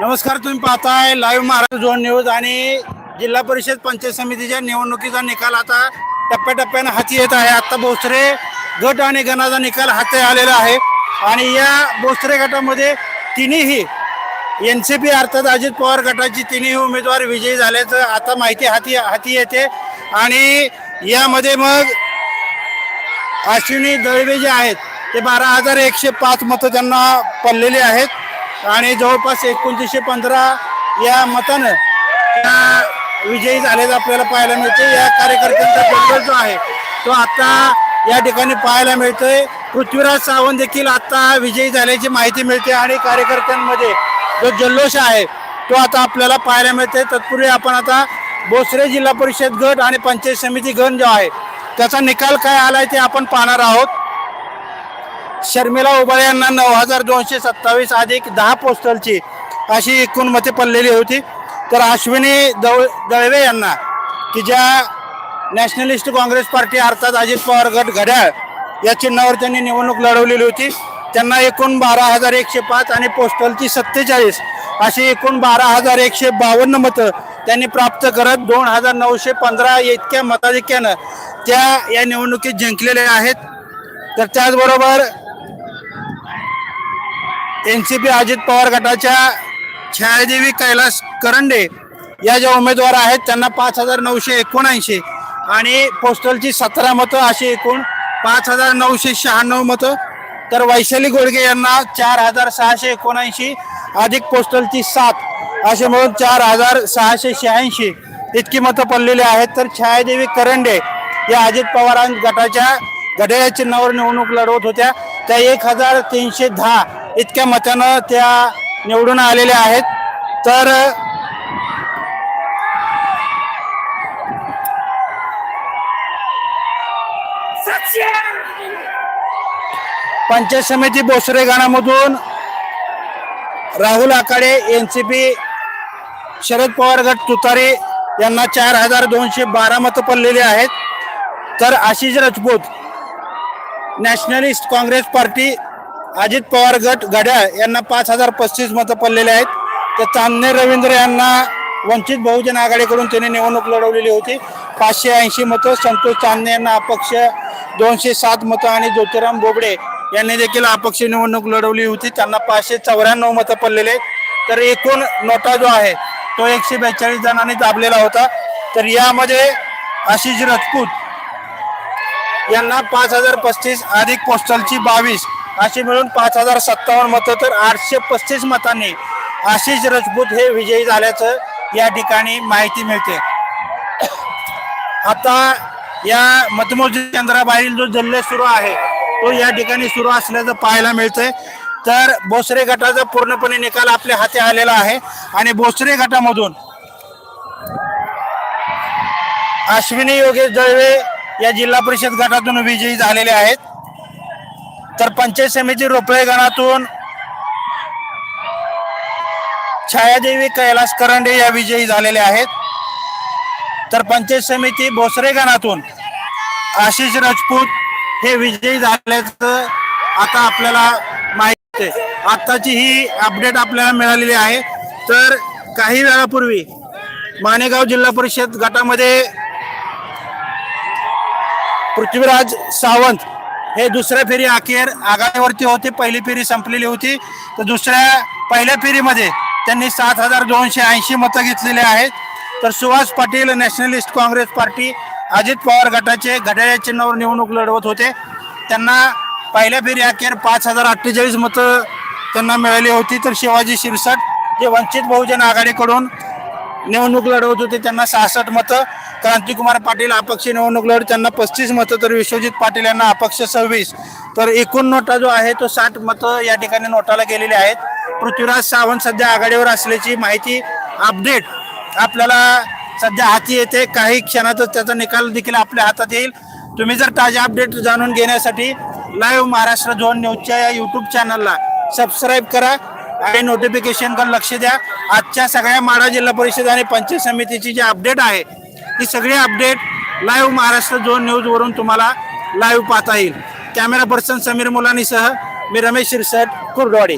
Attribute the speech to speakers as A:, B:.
A: नमस्कार तुम्ही पाहताय लाईव्ह महाराष्ट्र झोन न्यूज आणि जिल्हा परिषद पंचायत समितीच्या निवडणुकीचा निकाल आता टप्प्याटप्प्याने हाती येत आहे. आता बोसरे गट आणि गणाचा निकाल हाती आलेला आहे. आणि या बोसरे गटामध्ये तिन्ही एन सी पी अर्थात अजित पवार गटाची तिन्ही उमेदवार विजयी झाल्याचं आता माहिती हाती हाती येते. आणि यामध्ये मग अश्विनी दळवे जे आहेत ते बारा हजार एकशे पाच मतं त्यांना पडलेली आहेत. आणि जवळपास एकोणतीसशे पंधरा या मतानं त्या विजयी झालेलं आपल्याला पाहायला मिळते या कार्यकर्त्यांचा जल्लोष जो आहे तो आता या ठिकाणी पाहायला मिळतोय. पृथ्वीराज सावंत देखील आता विजयी झाल्याची माहिती मिळते आणि कार्यकर्त्यांमध्ये जो जल्लोष आहे तो आता आपल्याला पाहायला मिळते तत्पूर्वी आपण आता बोसरे जिल्हा परिषद गट आणि पंचायत समिती गण जो आहे त्याचा निकाल काय आलाय ते आपण पाहणार आहोत. शर्मिला उबाळे यांना नऊ हजार दोनशे सत्तावीस अधिक दहा पोस्टलची अशी एकूण मते पडलेली होती. तर अश्विनी दव दळवे यांना की ज्या नॅशनलिस्ट काँग्रेस पार्टी अर्थात अजित पवार गट घड्याळ या चिन्हावर त्यांनी निवडणूक लढवलेली होती. त्यांना एकूण बारा हजार एकशे पाच आणि पोस्टलची सत्तेचाळीस अशी एकूण बारा हजार एकशे बावन्न मतं त्यांनी प्राप्त करत दोन हजार नऊशे पंधरा इतक्या मताधिक्यानं त्या या निवडणुकीत जिंकलेल्या आहेत. तर त्याचबरोबर N C P Ajit Pawar गटाच्या छायादेवी कैलास करंडे या ज्या उमेदवार आहेत त्यांना पाच हजार नऊशे एकोणऐंशी आणि पोस्टलची सतरा मतं अशी एकूण पाच हजार नऊशे शहाण्णव मतं. तर वैशाली गोडगे यांना चार हजार सहाशे एकोणऐंशी अधिक पोस्टलची सात असे म्हणून चार हजार सहाशे शहाऐंशी इतकी मतं पडलेली आहेत. तर छायादेवी करंडे या अजित पवारां गटाच्या घड्याळ्या चिन्हावर निवडणूक लढवत होत्या. त्या एक हजार तीनशे दहा इतक्या मतानं त्या निवडून आलेल्या आहेत. तर पंचायत समिती Bosare गाणामधून Rahul Akade N C P Sharad Pawar गट तुतारे यांना चार हजार दोनशे बारा मतं पडलेली आहेत. तर आशिष राजपूत नॅशनलिस्ट काँग्रेस पार्टी अजित पवार गट घड्याळ यांना पाच हजार पस्तीस मतं पडलेले आहेत. तर चांदणे रवींद्र यांना वंचित बहुजन आघाडीकडून त्यांनी निवडणूक लढवलेली होती. पाचशे ऐंशी मतं संतोष चांदणे यांना अपक्ष दोनशे सात मतं आणि ज्योतिराम बोबडे यांनी देखील अपक्ष निवडणूक लढवली होती. त्यांना पाचशे चौऱ्याण्णव मतं पडलेले तर एकूण नोटा जो आहे तो एकशे बेचाळीस जणांनी दाबलेला होता. तर यामध्ये आशिष राजपूत यांना पाच हजार पस्तीस अधिक पोस्टलची बावीस अशी मिळून पाच हजार सत्तावन्न मतं तर आठशे पस्तीस मतांनी आशिष राजपूत हे विजयी झाल्याचं या ठिकाणी माहिती मिळते. आता या मतमोजणी केंद्राबाहेरील जो जल्ले सुरू आहे तो या ठिकाणी सुरू असल्याचं पाहायला मिळतंय. तर बोसरे गटाचा पूर्णपणे निकाल आपल्या हाती आलेला आहे. आणि बोसरे गटामधून अश्विनी योगेश दळवे या जिल्हा परिषद गटातून विजयी झालेले आहेत. तर पंचायत समिती रोपळे गणातून छायादेवी कैलास करंडे या विजयी झालेल्या आहेत. तर पंचायत समिती भोसरे गणातून आशिष राजपूत हे विजयी झाल्याचं आता आपल्याला माहिती आहे. आत्ताची ही अपडेट आपल्याला मिळालेली आहे. तर काही वेळापूर्वी माणेगाव जिल्हा परिषद गटामध्ये पृथ्वीराज सावंत हे दुसऱ्या फेरी अखेर आघाडीवरती होते पहिली फेरी संपलेली होती. तर दुसऱ्या पहिल्या फेरीमध्ये त्यांनी सात हजार दोनशे ऐंशी मतं घेतलेले आहेत. तर सुहास पाटील नॅशनलिस्ट काँग्रेस पार्टी अजित पवार गटाचे घड्याळ चिन्हावर निवडणूक लढवत होते. त्यांना पहिल्या फेरी अखेर पाच हजार अठ्ठेचाळीस मतं त्यांना मिळाली होती. तर शिवाजी शिरसाट जे वंचित बहुजन आघाडीकडून निवडणूक लढवत होते त्यांना सहासष्ट मतं. क्रांतिकुमार पाटील अपक्ष निवडणूक लढ त्यांना पस्तीस मतं तर विश्वजित पाटील यांना अपक्ष सव्वीस. तर एकूण नोटा जो आहे तो साठ मतं या ठिकाणी नोटाला गेलेले आहेत. पृथ्वीराज सावंत सध्या आघाडीवर असल्याची माहिती अपडेट आपल्याला सध्या हाती येते. काही क्षणातच त्याचा निकाल देखील आपल्या हातात येईल. तुम्ही जर ताजे अपडेट जाणून घेण्यासाठी लाईव्ह महाराष्ट्र झोन न्यूजच्या या यूट्यूब चॅनलला सबस्क्राईब करा आणि नोटिफिकेशनकडे लक्ष द्या. आजच्या सगळ्या माढा जिल्हा परिषद आणि पंचायत समितीची जी अपडेट आहे ही सगळी अपडेट लाईव्ह महाराष्ट्र झोन न्यूजवरून तुम्हाला लाईव्ह पाहता येईल. कॅमेरा पर्सन समीर मुलानीसह मी रमेश शिरसट कुरडवाडी.